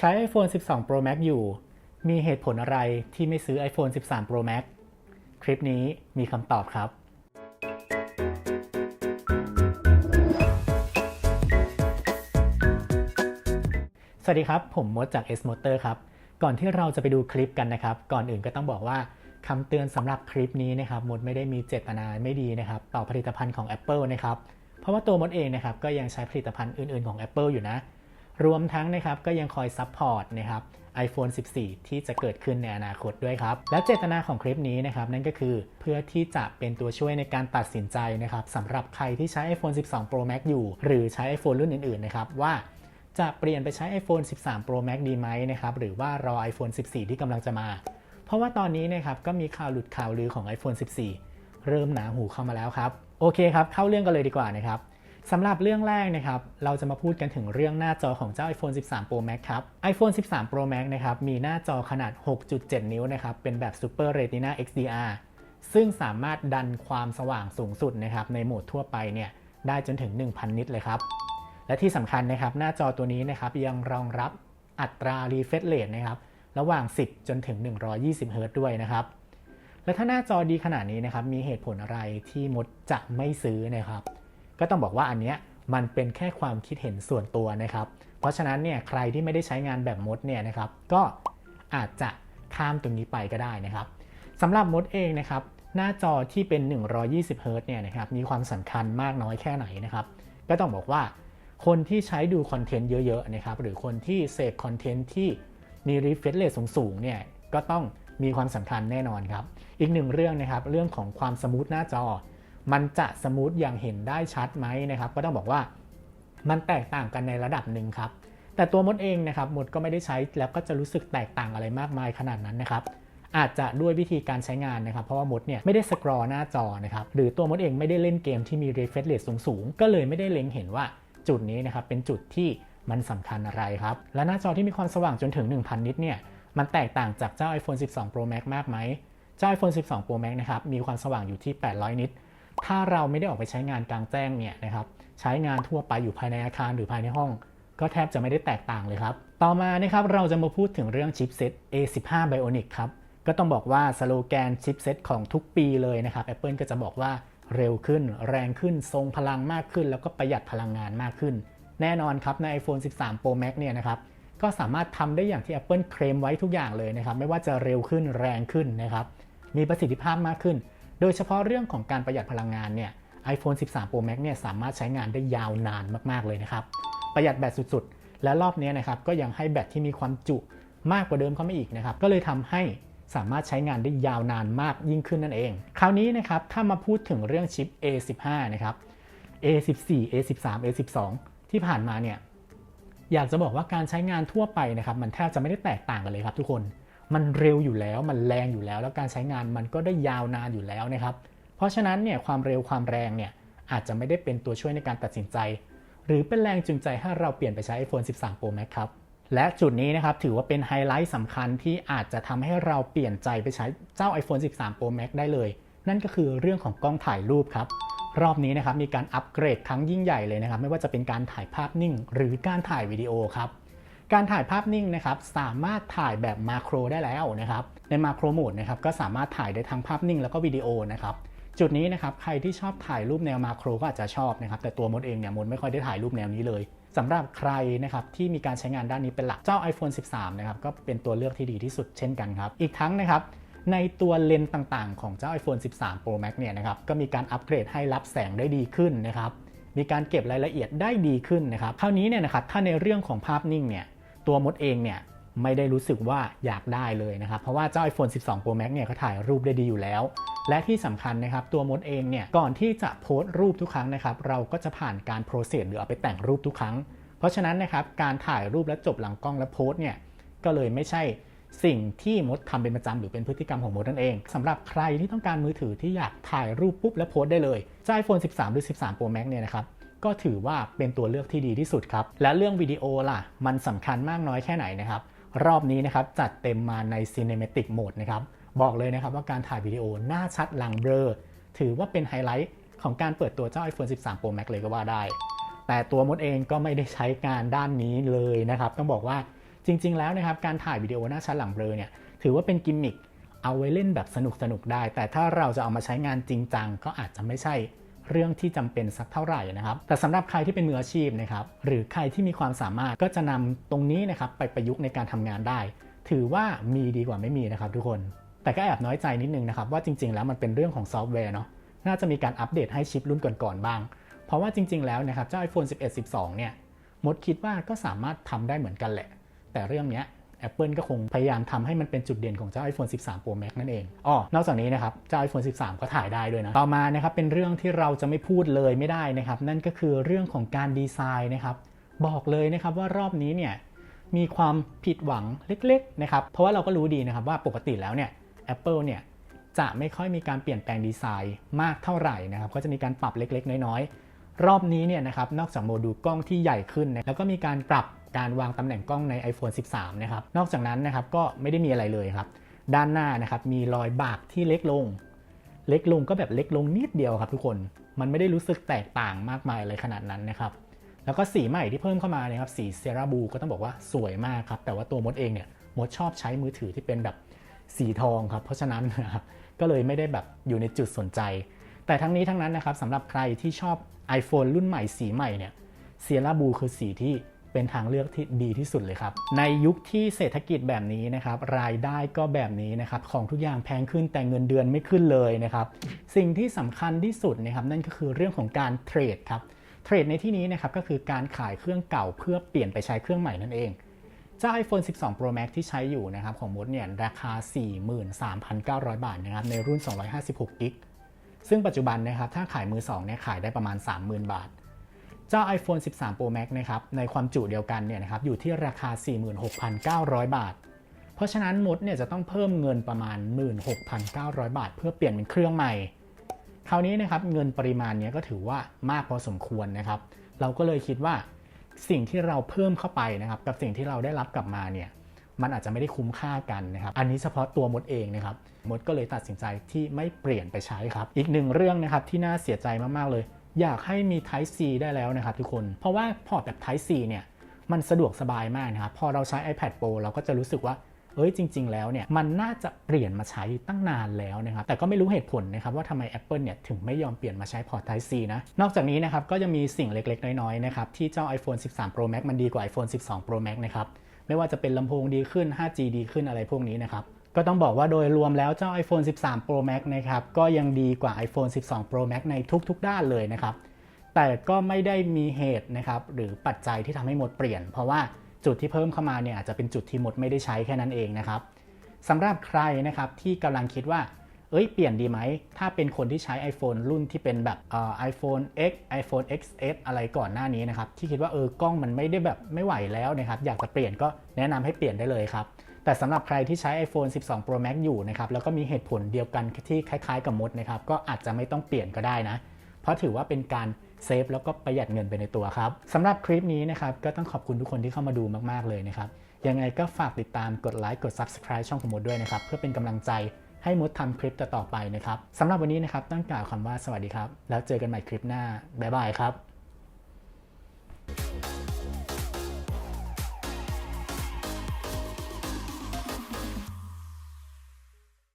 ใช้ iPhone 12 Pro Max อยู่ มีเหตุผลอะไรที่ไม่ซื้อ iPhone 13 Pro Max คลิปนี้มีคำตอบครับ สวัสดีครับ ผมมดจาก S Motor ครับ ก่อนที่เราจะไปดูคลิปกันนะครับ ก่อนอื่นก็ต้องบอกว่าคำเตือนสำหรับคลิปนี้นะครับ มดไม่ได้มีเจตนาไม่ดีนะครับ ต่อผลิตภัณฑ์ของ Apple นะครับ เพราะว่าตัวมดเองนะครับก็ยังใช้ผลิตภัณฑ์อื่น ๆของ Apple อยู่นะ รวมทั้งนะครับก็ยังคอยซัพพอร์ตนะครับ iPhone 14 ที่จะเกิดขึ้นในอนาคตด้วยครับ และเจตนาของคลิปนี้นะครับนั่นก็คือเพื่อที่จะเป็นตัวช่วยในการตัดสินใจนะครับสำหรับใครที่ใช้ iPhone 12 Pro Max อยู่ หรือใช้ iPhone รุ่นอื่น ๆ นะครับว่าจะเปลี่ยนไปใช้ iPhone 13 Pro Max ดีไหมนะครับหรือว่ารอ iPhone 14 ที่กำลังจะมา เพราะว่าตอนนี้นะครับก็มีข่าวหลุดข่าวลือของ iPhone 14 เริ่มหนาหูเข้ามาแล้วครับ โอเคครับเข้าเรื่องกันเลยดีกว่านะครับ สำหรับเรื่องแรกนะครับ เราจะมาพูดกันถึงเรื่องหน้าจอของเจ้า iPhone 13 Pro Max ครับ iPhone 13 Pro Max นะครับ มีหน้าจอขนาด 6.7 นิ้วนะครับ เป็นแบบ Super Retina XDR ซึ่งสามารถดันความสว่างสูงสุดนะครับในโหมดทั่วไปเนี่ยได้จนถึง 1,000 นิตเลยครับ และที่สำคัญนะครับ หน้าจอตัวนี้นะครับยังรองรับอัตรา refresh rate นะครับระหว่าง 10 จนถึง 120 Hz ด้วยนะครับ และถ้าหน้าจอดีขนาดนี้นะครับ มีเหตุผลอะไรที่มดจะไม่ซื้อนะครับ ก็ต้องบอกว่าอันเนี้ยมันเป็นแค่ความคิดเห็นส่วนตัวนะครับ เพราะฉะนั้นเนี่ยใครที่ไม่ได้ใช้งานแบบมดเนี่ยนะครับ ก็อาจจะข้ามตรงนี้ไปก็ได้นะครับสำหรับมดเองนะครับ หน้าจอที่เป็น 120 Hz เนี่ยนะครับมีความสำคัญมากน้อยแค่ไหนนะครับ ก็ต้องบอกว่าคนที่ใช้ดูคอนเทนต์เยอะๆนะครับ หรือคนที่เสพคอนเทนต์ที่มี refresh rate สูงๆเนี่ยก็ต้องมีความสำคัญแน่นอนครับ อีกหนึ่งเรื่องนะครับ เรื่องของความสมูทหน้าจอ มันจะสมูทอย่างเห็นได้ชัดไหมนะครับ ก็ต้องบอกว่ามันแตกต่างกันในระดับหนึ่งครับ แต่ตัวมดเองนะครับมดก็ไม่ได้ใช้แล้วก็จะรู้สึกแตกต่างอะไรมากมายขนาดนั้นนะครับอาจจะด้วยวิธีการใช้งานนะครับ เพราะว่ามดเนี่ยไม่ได้สครอหน้าจอนะครับหรือตัวมดเองไม่ได้เล่นเกมที่มี refresh rate สูงๆ ก็เลยไม่ได้เล็งเห็นว่าจุดนี้นะครับเป็นจุดที่มันสำคัญอะไรครับ และหน้าจอที่มีความสว่างจนถึง 1,000 นิตเนี่ยมันแตกต่างจากเจ้า iPhone 12 Pro Max มากไหมเจ้า iPhone 12 Pro Max นะครับมีความสว่างอยู่ที่ 800 นิต ถ้าเราไม่ได้ออกไปใช้งานกลางแจ้งเนี่ยนะครับใช้งานทั่วไปอยู่ภายในอาคารหรือภายในห้อง ก็แทบจะไม่ได้แตกต่างเลยครับ ต่อมานะครับเราจะมาพูดถึงเรื่องชิปเซ็ต A15 Bionic ครับก็ต้องบอกว่าสโลแกนชิปเซ็ตของทุกปีเลยนะครับ Apple ก็จะบอกว่าเร็วขึ้น แรงขึ้น ทรงพลังมากขึ้น แล้วก็ประหยัดพลังงานมากขึ้น แน่นอนครับใน iPhone 13 Pro Max เนี่ยนะครับก็สามารถทำได้อย่างที่ Apple เคลมไว้ทุกอย่างเลยนะครับ ไม่ว่าจะเร็วขึ้นแรงขึ้นนะครับ มีประสิทธิภาพมากขึ้น โดยเฉพาะเรื่องของการประหยัดพลังงานเนี่ย iPhone 13 Pro Max เนี่ยสามารถใช้งานได้ยาวนานมาก ๆ เลยนะครับ ประหยัดแบตสุดๆ และรอบนี้นะครับก็ยังให้แบตที่มีความจุมากกว่าเดิมเข้ามาอีกนะครับ ก็เลยทำให้สามารถใช้งานได้ยาวนานมากยิ่งขึ้นนั่นเอง คราวนี้นะครับถ้ามาพูดถึงเรื่องชิป A15 นะครับ A14 A13 A12 ที่ผ่านมาเนี่ยอยากจะบอกว่าการใช้งานทั่วไปนะครับมันแทบจะไม่ได้แตกต่างกันเลยครับทุกคน มันเร็วอยู่แล้วมันแรงอยู่แล้ว แล้วการใช้งานมันก็ได้ยาวนานอยู่แล้วนะครับ เพราะฉะนั้นเนี่ยความเร็วความแรงเนี่ยอาจจะไม่ได้เป็นตัวช่วยในการตัดสินใจ หรือเป็นแรงจูงใจให้เราเปลี่ยนไปใช้ iPhone 13 Pro Max ครับและจุดนี้นะครับถือว่าเป็นไฮไลท์สำคัญที่อาจจะทำให้เราเปลี่ยนใจไปใช้เจ้า iPhone 13 Pro Max ได้เลย นั่นก็คือเรื่องของกล้องถ่ายรูปครับรอบนี้นะครับมีการอัปเกรดครั้งยิ่งใหญ่เลยนะครับ ไม่ว่าจะเป็นการถ่ายภาพนิ่ง หรือการถ่ายวิดีโอครับ การถ่ายภาพนิ่งนะครับสามารถถ่ายแบบมาโครได้แล้วนะครับในมาโครโหมดนะครับก็สามารถถ่ายได้ทั้งภาพนิ่งแล้วก็วิดีโอนะครับจุดนี้นะครับใครที่ชอบถ่ายรูปแนวมาโครก็อาจจะชอบนะครับแต่ตัวมดเองเนี่ยมดไม่ค่อยได้ถ่ายรูปแนวนี้เลยสำหรับใครนะครับที่มีการใช้งานด้านนี้เป็นหลักเจ้า iPhone 13 นะครับก็เป็นตัวเลือกที่ดีที่สุดเช่นกันครับ อีกทั้งนะครับในตัวเลนส์ต่างๆ ของเจ้า iPhone 13 Pro Max เนี่ยนะครับก็มีการอัปเกรดให้รับแสงได้ดีขึ้นนะครับมีการเก็บรายละเอียดได้ดีขึ้นนะครับคราวนี้เนี่ยนะครับถ้าในเรื่องของภาพนิ่งเนี่ย ตัวมดเองเนี่ยไม่ได้รู้สึกว่าอยากได้เลยนะครับ เพราะว่าเจ้า iPhone 12 Pro Max เนี่ยเขาถ่ายรูปได้ดีอยู่แล้ว และที่สำคัญนะครับ ตัวมดเองเนี่ย ก่อนที่จะโพสต์รูปทุกครั้งนะครับ เราก็จะผ่านการโปรเซสหรือเอาไปแต่งรูปทุกครั้ง เพราะฉะนั้นนะครับ การถ่ายรูปและจบหลังกล้องและโพสต์เนี่ย ก็เลยไม่ใช่สิ่งที่มดทำเป็นประจำหรือเป็นพฤติกรรมของมดนั่นเองสำหรับใครที่ต้องการมือถือที่อยากถ่ายรูปปุ๊บแล้วโพสต์ได้เลยเจ้า iPhone 13 หรือ 13 Pro Max เนี่ยนะครับ ก็ถือว่าเป็นตัวเลือกที่ดีที่สุดครับ และเรื่องวิดีโอล่ะ มันสำคัญมากน้อยแค่ไหนนะครับ รอบนี้นะครับจัดเต็มมาใน Cinematic Mode นะครับ บอกเลยนะครับว่าการถ่ายวิดีโอหน้าชัดหลังเบลอ ถือว่าเป็นไฮไลท์ของการเปิดตัวเจ้า iPhone 13 Pro Max เลยก็ว่าได้ แต่ตัวมดเองก็ไม่ได้ใช้งานด้านนี้เลยนะครับ ต้องบอกว่าจริง ๆ แล้วนะครับการถ่ายวิดีโอหน้าชัดหลังเบลอเนี่ยถือว่าเป็นกิมมิคเอาไว้เล่นแบบสนุกๆได้ แต่ถ้าเราจะเอามาใช้งานจริงจังก็อาจจะไม่ใช่ เรื่องที่จำเป็นสักเท่าไหร่นะครับ แต่สำหรับใครที่เป็นมืออาชีพนะครับหรือใครที่มีความสามารถก็จะนำตรงนี้นะครับไปประยุกต์ในการทำงานได้ ถือว่ามีดีกว่าไม่มีนะครับทุกคน แต่ก็แอบน้อยใจนิดนึงนะครับว่าจริง ๆ แล้วมันเป็นเรื่องของซอฟต์แวร์เนาะน่าจะมีการอัปเดตให้ชิปรุ่นก่อนๆบ้าง เพราะว่าจริง ๆ แล้วนะครับเจ้า iPhone 11 12 เนี่ยมดคิดว่าก็สามารถทำได้เหมือนกันแหละ แต่เรื่องเนี้ย Apple ก็คงพยายามทำให้มันเป็นจุดเด่นของเจ้า iPhone 13 Pro Max นั่นเองอ๋อนอกจากนี้นะครับ เจ้า iPhone 13 ก็ถ่ายได้ด้วยนะ ต่อมานะครับ เป็นเรื่องที่เราจะไม่พูดเลยไม่ได้นะครับ นั่นก็คือเรื่องของการดีไซน์นะครับ บอกเลยนะครับว่ารอบนี้เนี่ย มีความผิดหวังเล็กๆนะครับ เพราะว่าเราก็รู้ดีนะครับว่าปกติแล้วเนี่ย Apple เนี่ยจะไม่ค่อยมีการเปลี่ยนแปลงดีไซน์มากเท่าไหร่นะครับ ก็จะมีการปรับเล็กๆ น้อยๆ รอบนี้เนี่ยนะครับ นอกจากโมดูลกล้องที่ใหญ่ขึ้น แล้วก็มีการปรับ การวางตำแหน่งกล้องใน iPhone 13 นะครับ นอกจากนั้นนะครับก็ไม่ได้มีอะไรเลยครับ ด้านหน้านะครับมีรอยบากที่เล็กลง เล็กลงก็แบบเล็กลงนิดเดียวครับ ทุกคน มันไม่ได้รู้สึกแตกต่างมากมายอะไรขนาดนั้นนะครับ แล้วก็สีใหม่ที่เพิ่มเข้ามานะครับ สีเซราบูก็ต้องบอกว่าสวยมากครับ แต่ว่าตัวมดเองเนี่ยมดชอบใช้มือถือที่เป็นแบบสีทองครับ เพราะฉะนั้นนะครับก็เลยไม่ได้แบบอยู่ในจุดสนใจ แต่ทั้งนี้ทั้งนั้นนะครับสำหรับใครที่ชอบ iPhone รุ่นใหม่สีใหม่เนี่ยเซราบูคือสีที่ เป็นทางเลือกที่ดีที่สุดเลยครับ ในยุคที่เศรษฐกิจแบบนี้นะครับรายได้ก็แบบนี้นะครับของทุกอย่างแพงขึ้นแต่เงินเดือนไม่ขึ้นเลยนะครับสิ่งที่สำคัญที่สุดนะครับนั่นก็คือเรื่องของการเทรดครับเทรดในที่นี้นะครับก็คือการขายเครื่องเก่าเพื่อเปลี่ยนไปใช้เครื่องใหม่นั่นเองเจ้า iPhone 12 Pro Max ที่ใช้อยู่นะครับของมดเนี่ยราคา 43,900 บาทนะครับในรุ่น 256กิกซึ่งปัจจุบันนะครับถ้าขายมือ2เนี่ยขายได้ประมาณ 30,000 บาท เจ้า iPhone 13 Pro Max นะครับในความจุเดียวกันเนี่ยนะครับอยู่ที่ราคา 46,900 บาท เพราะฉะนั้นมดเนี่ยจะต้องเพิ่มเงินประมาณ 16,900 บาท เพื่อเปลี่ยนเป็นเครื่องใหม่ คราวนี้นะครับเงินปริมาณนี้ก็ถือว่ามากพอสมควรนะครับ เราก็เลยคิดว่าสิ่งที่เราเพิ่มเข้าไปนะครับ กับสิ่งที่เราได้รับกลับมาเนี่ยมันอาจจะไม่ได้คุ้มค่ากันนะครับ อันนี้เฉพาะตัวมดเองนะครับ มดก็เลยตัดสินใจที่ไม่เปลี่ยนไปใช้ครับ อีกหนึ่งเรื่องนะครับที่น่าเสียใจมาก ๆ เลย อยากให้มี Type C ได้แล้วนะครับทุกคน เพราะว่าพอร์ตแบบ Type C เนี่ยมันสะดวกสบายมากนะครับ พอเราใช้ iPad Pro เราก็จะรู้สึกว่า เอ้ยจริง ๆ แล้วเนี่ยมันน่าจะเปลี่ยนมาใช้ตั้งนานแล้วนะครับ แต่ก็ไม่รู้เหตุผลนะครับว่าทำไม Apple เนี่ยถึงไม่ยอมเปลี่ยนมาใช้พอร์ต Type C นะ นอกจากนี้นะครับก็ยังมีสิ่งเล็ก ๆ น้อยๆนะครับที่เจ้า iPhone 13 Pro Max มันดีกว่า iPhone 12 Pro Max นะครับไม่ว่าจะเป็นลำโพงดีขึ้น 5G ดีขึ้นอะไรพวกนี้นะครับ ก็ต้องบอกว่าโดยรวมแล้วเจ้า iPhone 13 Pro Max นะครับก็ยังดีกว่า iPhone 12 Pro Max ในทุกๆ ด้านเลยนะครับ แต่ก็ไม่ได้มีเหตุนะครับหรือปัจจัยที่ทำให้หมดเปลี่ยน เพราะว่าจุดที่เพิ่มเข้ามาเนี่ยอาจจะเป็นจุดที่หมดไม่ได้ใช้แค่นั้นเองนะครับสำหรับใครนะครับที่กำลังคิดว่าเอ้ยเปลี่ยนดีไหม ถ้าเป็นคนที่ใช้ iPhone รุ่นที่เป็นแบบเอ่อ iPhone X iPhone XS อะไรก่อนหน้านี้นะครับ ที่คิดว่าเออกล้องมันไม่ได้แบบไม่ไหวแล้วนะครับ อยากจะเปลี่ยนก็แนะนำให้เปลี่ยนได้เลยครับ แต่สำหรับใครที่ใช้ iPhone 12 Pro Max อยู่นะครับแล้วก็มีเหตุผลเดียวกันที่คล้าย ๆ กับมดนะครับก็อาจจะไม่ต้องเปลี่ยนก็ได้นะ เพราะถือว่าเป็นการเซฟแล้วก็ประหยัดเงินไปในตัวครับสำหรับคลิปนี้นะครับก็ต้องขอบคุณทุกคนที่เข้ามาดูมากๆเลยนะครับยังไงก็ฝากติดตามกดไลค์กด Subscribe ช่องของมดด้วยนะครับเพื่อเป็นกำลังใจให้มดทำคลิปต่อๆไปนะครับสำหรับวันนี้นะครับต้องกล่าวคำว่าสวัสดีครับ แล้วเจอกันใหม่คลิปหน้าบ๊ายบายครับ